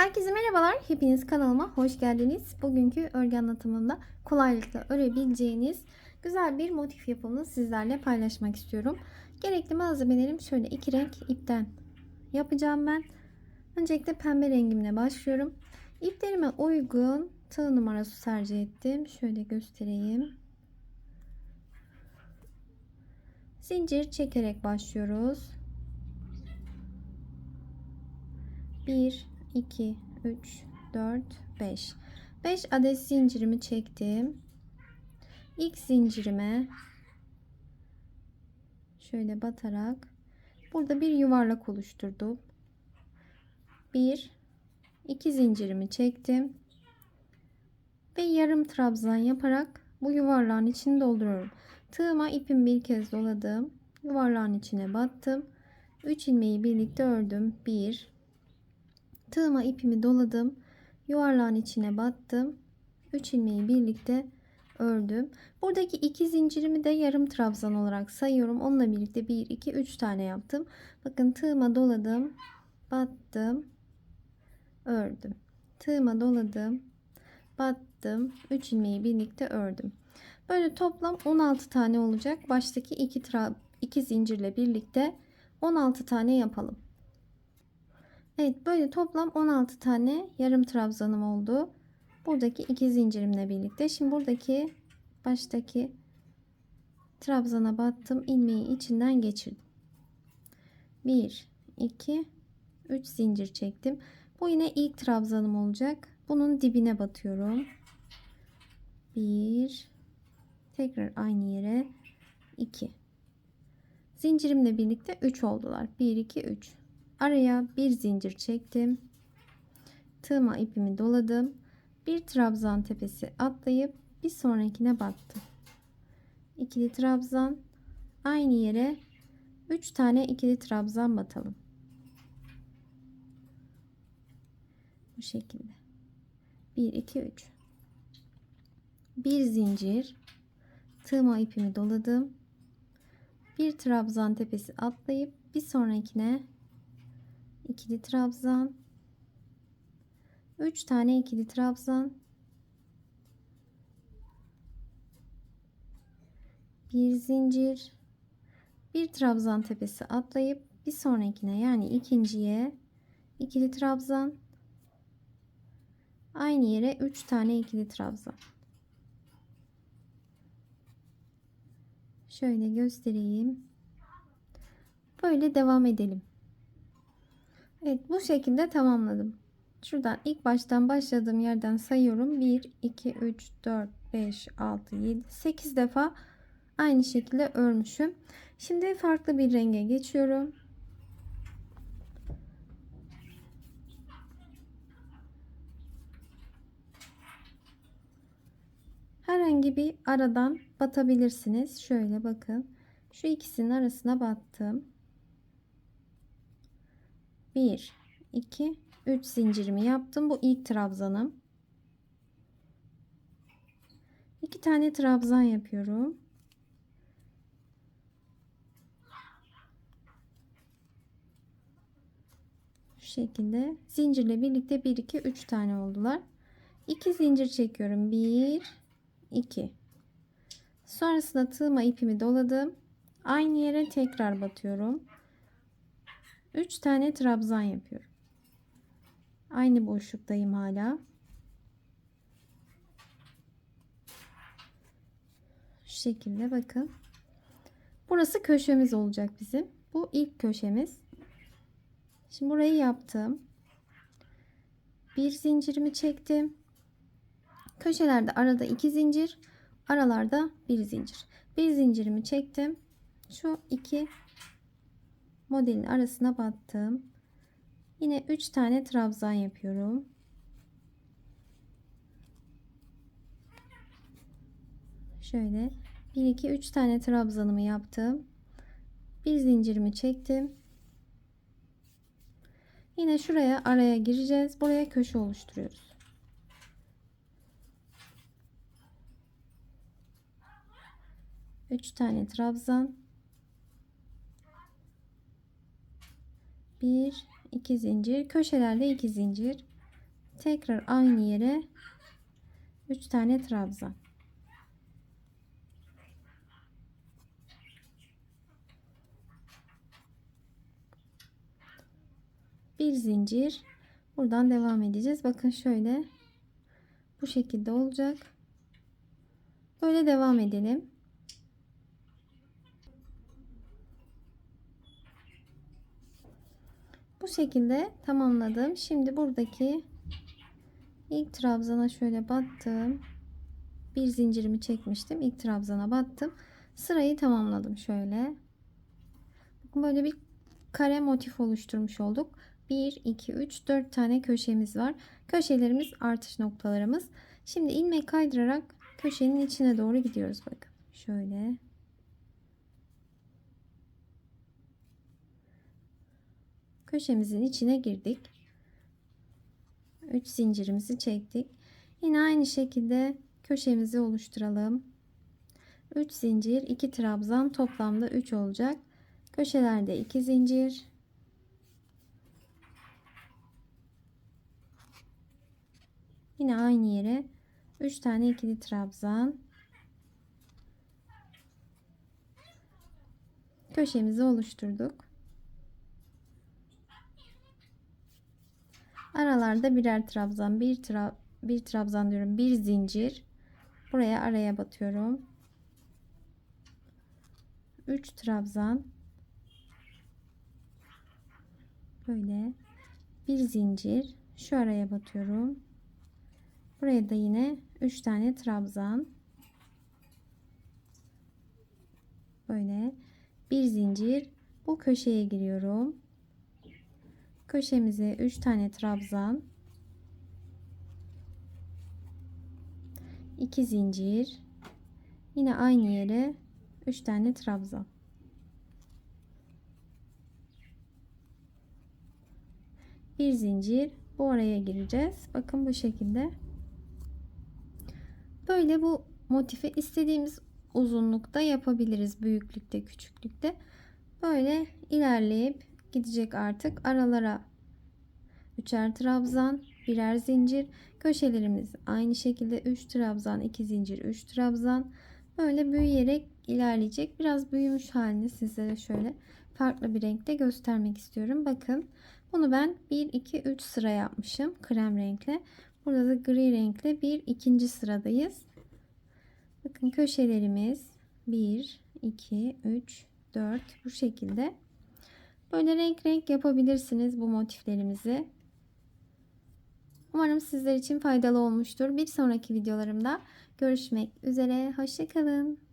Herkese merhabalar. Hepiniz kanalıma hoş geldiniz. Bugünkü örgü anlatımında kolaylıkla örebileceğiniz güzel bir motif yapımını sizlerle paylaşmak istiyorum. Gerekli malzemelerim şöyle iki renk ipten yapacağım ben. Öncelikle pembe rengimle başlıyorum. İplerime uygun tığ numarası tercih ettim. Şöyle göstereyim. Zincir çekerek başlıyoruz. 1 2 3 4 5 5 adet zincirimi çektim. İlk zincirime şöyle batarak burada bir yuvarlak oluşturdum. 1 2 zincirimi çektim. Ve yarım trabzan yaparak bu yuvarlağın içini dolduruyorum. Tığıma ipimi bir kez doladım. Yuvarlağın içine battım. 3 ilmeği birlikte ördüm. 1 Tığıma ipimi doladım. Yuvarlağın içine battım. 3 ilmeği birlikte ördüm. Buradaki iki zincirimi de yarım trabzan olarak sayıyorum. Onunla birlikte 1 2 3 tane yaptım. Bakın tığıma doladım. Battım. Ördüm. Tığıma doladım. Battım. 3 ilmeği birlikte ördüm. Böyle toplam 16 tane olacak. Baştaki iki, tra iki zincirle birlikte 16 tane yapalım. Evet böyle toplam 16 tane yarım trabzanım oldu. Buradaki iki zincirimle birlikte. Şimdi buradaki baştaki trabzana battım. ilmeği içinden geçirdim. 1 2 3 zincir çektim. Bu yine ilk trabzanım olacak. Bunun dibine batıyorum. 1 tekrar aynı yere 2 zincirimle birlikte 3 oldular. 1 2 3 Araya bir zincir çektim. Tığıma ipimi doladım. Bir trabzan tepesi atlayıp bir sonrakine battım. İkili trabzan aynı yere 3 tane ikili trabzan batalım. Bu şekilde. 1 2 3. Bir zincir tığıma ipimi doladım. Bir trabzan tepesi atlayıp bir sonrakine ikili trabzan. 3 tane ikili trabzan. Bir zincir. Bir trabzan tepesi atlayıp bir sonrakine yani ikinciye ikili trabzan. Aynı yere 3 tane ikili trabzan. Şöyle göstereyim. Böyle devam edelim Evet bu şekilde tamamladım. Şuradan ilk baştan başladığım yerden sayıyorum. 1, 2, 3, 4, 5, 6, 7, 8 defa aynı şekilde örmüşüm. Şimdi farklı bir renge geçiyorum. Herhangi bir aradan batabilirsiniz. Şöyle bakın. Şu ikisinin arasına battım. 1 2 3 zincirimi yaptım. Bu ilk trabzanım. 2 tane trabzan yapıyorum. Şu şekilde zincirle birlikte 1 2 3 tane oldular. 2 zincir çekiyorum. 1 2 Sonrasında tığıma ipimi doladım. Aynı yere tekrar batıyorum. 3 tane trabzan yapıyorum. Aynı boşluktayım hala. Şu şekilde bakın. Burası köşemiz olacak bizim. Bu ilk köşemiz. Şimdi burayı yaptım. Bir zincirimi çektim. Köşelerde arada iki zincir, aralarda bir zincir. Bir zincirimi çektim. Şu iki modelin arasına battım. Yine 3 tane trabzan yapıyorum. Şöyle 1 2 3 tane trabzanımı yaptım. Bir zincirimi çektim. Yine şuraya araya gireceğiz. Buraya köşe oluşturuyoruz. Üç tane trabzan 1 2 zincir köşelerde 2 zincir tekrar aynı yere 3 tane trabzan. Bir zincir. Buradan devam edeceğiz. Bakın şöyle bu şekilde olacak. Böyle devam edelim. Bu şekilde tamamladım. Şimdi buradaki ilk trabzana şöyle battım. Bir zincirimi çekmiştim. İlk trabzana battım. Sırayı tamamladım şöyle. Böyle bir kare motif oluşturmuş olduk. 1, 2, 3, 4 tane köşemiz var. Köşelerimiz artış noktalarımız. Şimdi ilmek kaydırarak köşenin içine doğru gidiyoruz. Bakın şöyle. Köşemizin içine girdik. 3 zincirimizi çektik. Yine aynı şekilde köşemizi oluşturalım. 3 zincir, 2 trabzan toplamda 3 olacak. Köşelerde 2 zincir. Yine aynı yere 3 tane ikili trabzan. Köşemizi oluşturduk. Aralarda birer trabzan, bir tra bir trabzan diyorum, bir zincir. Buraya araya batıyorum. 3 trabzan. Böyle bir zincir şu araya batıyorum. Buraya da yine 3 tane trabzan. Böyle bir zincir bu köşeye giriyorum. Köşemize 3 tane trabzan. 2 zincir. Yine aynı yere 3 tane trabzan. Bir zincir bu araya gireceğiz. Bakın bu şekilde. Böyle bu motifi istediğimiz uzunlukta yapabiliriz. Büyüklükte, küçüklükte. Böyle ilerleyip gidecek artık. Aralara üçer trabzan, birer zincir. Köşelerimiz aynı şekilde 3 trabzan, 2 zincir, 3 trabzan. Böyle büyüyerek ilerleyecek. Biraz büyümüş halini sizlere şöyle farklı bir renkte göstermek istiyorum. Bakın bunu ben 1, 2, 3 sıra yapmışım krem renkle. Burada da gri renkle bir ikinci sıradayız. Bakın köşelerimiz 1, 2, 3, 4 bu şekilde. Böyle renk renk yapabilirsiniz bu motiflerimizi. Umarım sizler için faydalı olmuştur. Bir sonraki videolarımda görüşmek üzere. Hoşçakalın.